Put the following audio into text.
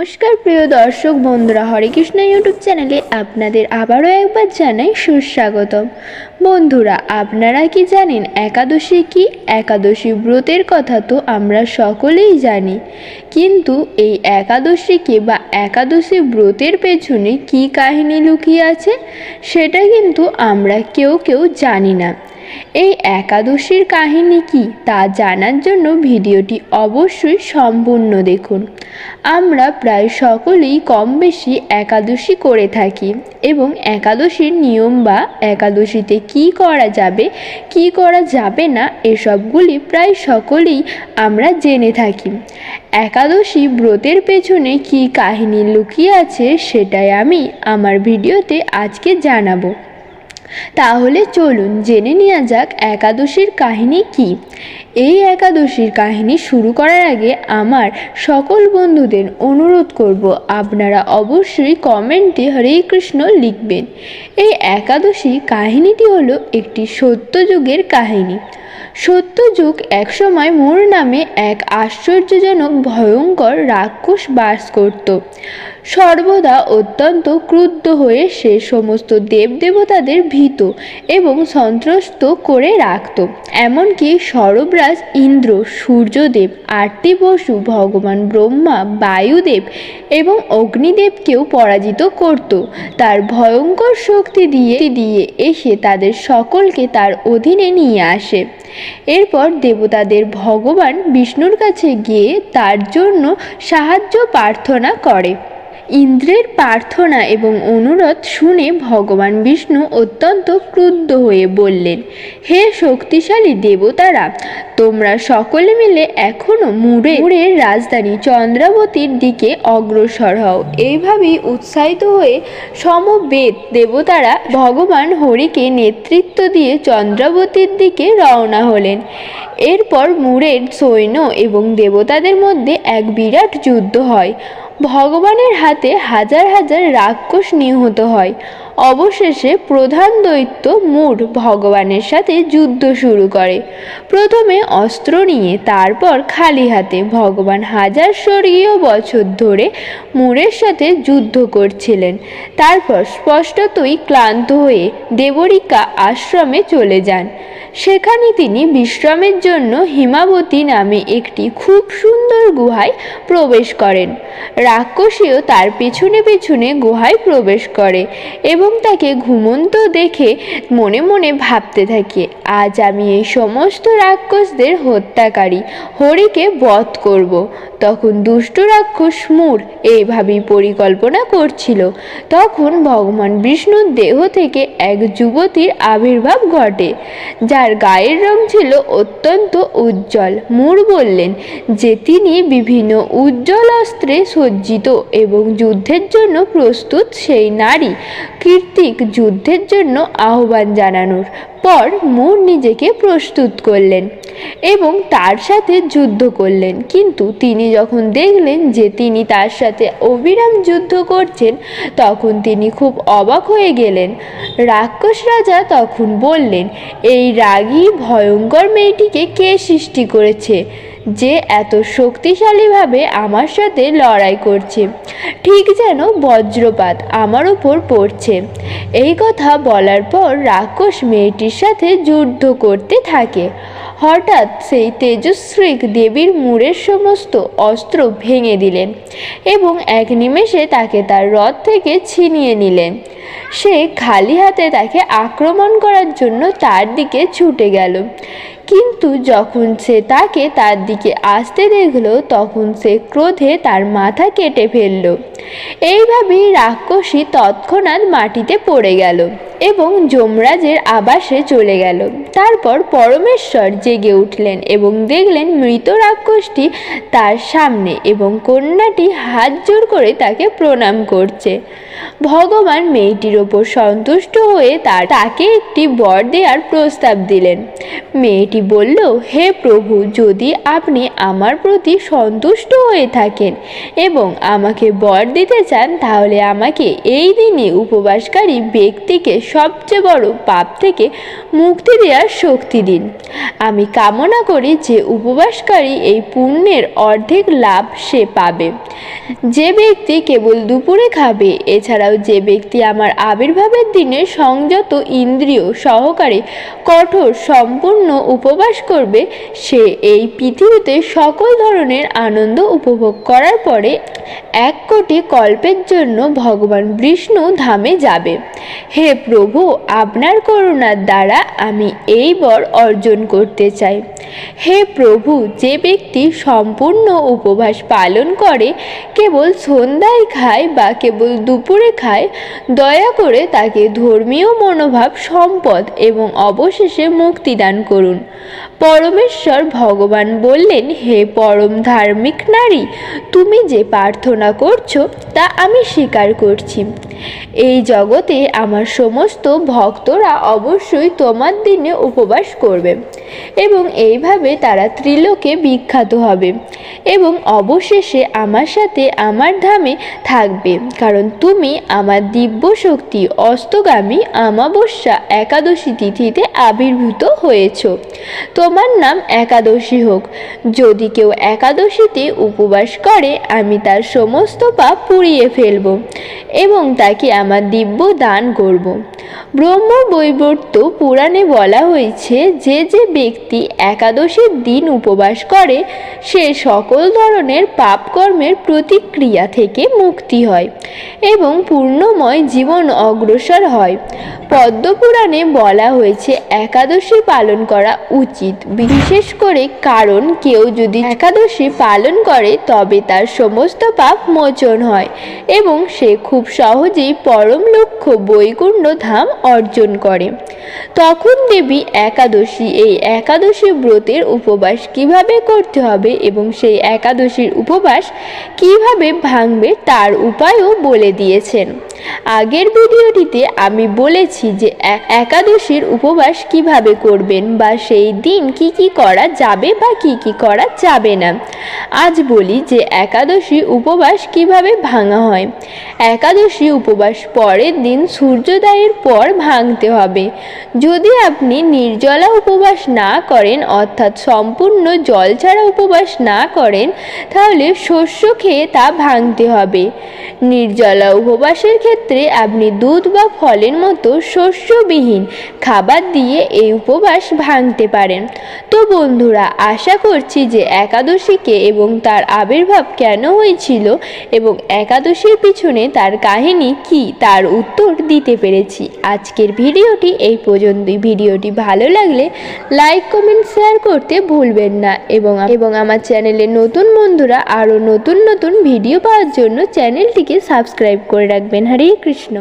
নমস্কার প্রিয় দর্শক বন্ধুরা, হরে কৃষ্ণ ইউটিউব চ্যানেলে আপনাদের আবারও একবার জানাই সুস্বাগতম। বন্ধুরা, আপনারা কি জানেন একাদশী কি? একাদশী ব্রতের কথা তো আমরা সকলেই জানি। কিন্তু এই একাদশীকে বা একাদশী ব্রতের পেছনে কি কাহিনী লুকিয়ে আছে, সেটা কিন্তু আমরা কেউ কেউ জানি না। এই একাদশীর কাহিনী কি তা জানার জন্য ভিডিওটি অবশ্যই সম্পূর্ণ দেখুন। আমরা প্রায় সকলেই কম বেশি একাদশী করে থাকি এবং একাদশীর নিয়ম বা একাদশীতে কি করা যাবে, কি করা যাবে না, এসবগুলি প্রায় সকলেই আমরা জেনে থাকি। একাদশী ব্রতের পেছনে কি কাহিনী লুকিয়ে আছে সেটাই আমি আমার ভিডিওতে আজকে জানাব। তাহলে চলুন জেনে নেওয়া যাক একাদশীর কাহিনী কি। এই একাদশীর কাহিনী শুরু করার আগে আমার সকল বন্ধুদের অনুরোধ করব আপনারা অবশ্যই কমেন্টে হরে কৃষ্ণ লিখবেন। এই একাদশী কাহিনীটি হলো একটি সত্যযুগের কাহিনী। সত্যযুগ একসময় মোর নামে এক আশ্চর্যজনক, ভয়ঙ্কর রাক্ষস বাস করত। সর্বদা অত্যন্ত ক্রুদ্ধ হয়ে সে সমস্ত দেবদেবতাদের ভীত এবং সন্ত্রস্ত করে রাখত। এমনকি সরবরাজ ইন্দ্র, সূর্যদেব, আরতি বসু, ভগবান ব্রহ্মা, বায়ুদেব এবং অগ্নিদেবকেও পরাজিত করত। তার ভয়ঙ্কর শক্তি দিয়ে দিয়ে এসে তাদের সকলকে তার অধীনে নিয়ে আসে। এরপর দেবতাদের ভগবান বিষ্ণুর কাছে গিয়ে তার জন্য সাহায্য প্রার্থনা করে। ইন্দ্রের প্রার্থনা এবং অনুরোধ শুনে ভগবান বিষ্ণু অত্যন্ত ক্রুদ্ধ হয়ে বললেন, হে শক্তিশালী দেবতারা, তোমরা সকলে মিলে এখনও মুড়ে মুড়ের রাজধানী চন্দ্রাবতীর দিকে অগ্রসর হও। এইভাবেই উৎসাহিত হয়ে সমবেদ দেবতারা ভগবান হরিকে নেতৃত্ব দিয়ে চন্দ্রাবতীর দিকে রওনা হলেন। এরপর মুড়ের সৈন্য এবং দেবতাদের মধ্যে এক বিরাট যুদ্ধ হয়। ভগবানের হাতে হাজার হাজার রাক্ষস নিহত হয়। অবশেষে প্রধান দৈত্য মূর ভগবানের সাথে যুদ্ধ শুরু করে। প্রথমে অস্ত্র নিয়ে তারপর খালি হাতে ভগবান হাজার স্বর্গীয় বছর ধরে মূরের সাথে যুদ্ধ করছিলেন। তারপর স্পষ্টতই ক্লান্ত হয়ে দেবরিকা আশ্রমে চলে যান। সেখানে তিনি বিশ্রামের জন্য হিমাবতী নামে একটি খুব সুন্দর গুহায় প্রবেশ করেন। রাক্ষসীও তার পেছনে পেছনে গুহায় প্রবেশ করে এবং তাকে ঘুমন্ত দেখে মনে মনে ভাবতে থাকে, আজ আমি এই সমস্ত রাক্ষসদের হত্যাকারী হরিকে বধ করব। তখন দুষ্ট রাক্ষস মূর এইভাবেই পরিকল্পনা করছিল। তখন ভগবান বিষ্ণুর দেহ থেকে এক যুবতীর আবির্ভাব ঘটে, যার গায়ের রং ছিল অত্যন্ত উজ্জ্বল। মূর বললেন, যে তিনি বিভিন্ন উজ্জ্বল অস্ত্রে সজ্জিত এবং যুদ্ধের জন্য প্রস্তুত সেই নারী কীর্তিক যুদ্ধের জন্য আহ্বান জানানোর পর মূর নিজেকে প্রস্তুত করলেন এবং তার সাথে যুদ্ধ করলেন। কিন্তু তিনি যখন দেখলেন যে তিনি তার সাথে অবিরাম যুদ্ধ করছেন, তখন তিনি খুব অবাক হয়ে গেলেন। রাক্ষস রাজা তখন বললেন, এই রাগী, ভয়ঙ্কর মেয়েটিকে কে সৃষ্টি করেছে? যে এত শক্তিশালীভাবে আমার সাথে লড়াই করছে, ঠিক যেন বজ্রপাত আমার উপর পড়ছে। এই কথা বলার পর রাক্ষস মেয়েটির সাথে যুদ্ধ করতে থাকে। হঠাৎ সেই তেজস্রী দেবীর মুড়ের সমস্ত অস্ত্র ভেঙে দিলেন এবং এক নিমেষে তাকে তার রথ থেকে ছিনিয়ে নিলেন। সে খালি হাতে তাকে আক্রমণ করার জন্য তার দিকে ছুটে গেল। কিন্তু যখন সে তাকে তার দিকে আসতে দেখল, তখন সে ক্রোধে তার মাথা কেটে ফেলল। এইভাবেই রাক্ষসী তৎক্ষণাৎ মাটিতে পড়ে গেল। এবং যমরাজের আবাসে চলে গেল। তারপর পরমেশ্বর জেগে উঠলেন এবং দেখলেন মৃত রাক্ষসটি তার সামনে এবং কন্যাটি হাত জোর করে তাকে প্রণাম করছে। ভগবান মেয়েটির ওপর সন্তুষ্ট হয়ে তার তাকে একটি বর দেওয়ার প্রস্তাব দিলেন। মেয়েটি বলল, হে প্রভু, যদি আপনি আমার প্রতি সন্তুষ্ট হয়ে থাকেন এবং আমাকে বর দিতে চান, তাহলে আমাকে এই দিনে উপবাসকারী ব্যক্তিকে সবচেয়ে বড় পাপ থেকে মুক্তি দেওয়ার শক্তি দিন। আমি কামনা করি যে উপবাসকারী এই পুণ্যের অর্ধেক লাভ সে পাবে। যে ব্যক্তি কেবল দুপুরে খাবে, এছাড়াও যে ব্যক্তি আমার আবির্ভাবের দিনে সংযত ইন্দ্রিয় সহকারে কঠোর সম্পূর্ণ উপবাস করবে, সে এই পৃথিবীতে সকল ধরনের আনন্দ উপভোগ করার পরে এক কোটি কল্পের জন্য ভগবান বিষ্ণু ধামে যাবে। হে প্রভু আপনার করুণার দ্বারা আমি এই বর অর্জন করতে চাই। হে প্রভু, যে ব্যক্তি সম্পূর্ণ উপবাস পালন করে, কেবল সন্ধ্যায় খায় বা কেবল দুপুরে খায়, দয়া করে তাকে ধর্মীয় মনোভাব, সম্পদ এবং অবশেষে মুক্তিদান করুন। পরমেশ্বর ভগবান বললেন, হে পরম ধার্মিক নারী, তুমি যে প্রার্থনা করছ, তা আমি স্বীকার করছি। এই জগতে আমার সমস্ত ভক্তরা অবশ্যই তোমার দিনে উপবাস করবে এবং এইভাবে তারা ত্রিলোকে বিখ্যাত হবে এবং অবশেষে আমার সাথে আমার ধামে থাকবে। কারণ তুমি আমার দিব্য শক্তি অস্তগামী আমাবস্যা একাদশী তিথিতে আবির্ভূত হয়েছ। তোমার নাম একাদশী হোক। যদি কেউ একাদশীতে উপবাস করে, আমি তার সমস্ত পাপ পুড়িয়ে ফেলব এবং তাকে আমার দিব্য দান করব? ব্রহ্ম বৈবর্ত পুরাণে বলা হয়েছে, যে যে ব্যক্তি একাদশীর দিন উপবাস করে, সে সকল ধরনের পাপকর্মের প্রতিক্রিয়া থেকে মুক্তি হয় এবং পূর্ণময় জীবন অগ্রসর হয়। পদ্মপুরাণে বলা হয়েছে, একাদশী পালন করা উচিত। বিশেষ করে কারণ, কেউ যদি একাদশী পালন করে, তবে তার সমস্ত পাপ মোচন হয় এবং সে খুব সহজেই পরম লক্ষ্য বৈকুণ্ঠ ধাম অর্জন করে। তখন দেবী একাদশী, এই একাদশী ব্রতের উপবাস কীভাবে করতে হবে এবং সেই একাদশীর উপবাস কীভাবে ভাঙবে তার উপায়ও বলে দিয়েছেন। আগের ভিডিওটিতে আমি বলেছি যে এক- একাদশীর উপবাস কীভাবে করবেন বা সেই দিন কি কি করা যাবে বা কি কি করা যাবে না। আজ বলি যে একাদশী উপবাস কীভাবে ভাঙা হয়। একাদশী উপবাস পরের দিন সূর্যোদয়ের পর ভাঙতে হবে। যদি আপনি নির্জলা উপবাস না করেন, অর্থাৎ সম্পূর্ণ জল ছাড়া উপবাস না করেন, তাহলে শস্য খেয়ে তা ভাঙতে হবে। নির্জলা উপবাসের ক্ষেত্রে আপনি দুধ বা ফলের মতো শস্যবিহীন খাবার দিয়ে এই উপবাস ভাঙতে পারেন। তো বন্ধুরা, আশা করছি যে একাদশীকে এবং তার আবির্ভাব কেন হয়েছিল এবং একাদশীর পিছনে তার কাহিনী কি, তার উত্তর দিতে পেরেছি। আজকের ভিডিওটি এই পর্যন্তই ভিডিওটি ভালো লাগলে লাইক, কমেন্ট, শেয়ার করতে ভুলবেন না। এবং এবং আমার চ্যানেলে নতুন বন্ধুরা আরও নতুন নতুন ভিডিও পাওয়ার জন্য চ্যানেলটিকে সাবস্ক্রাইব করে রাখবেন। হরে কৃষ্ণ।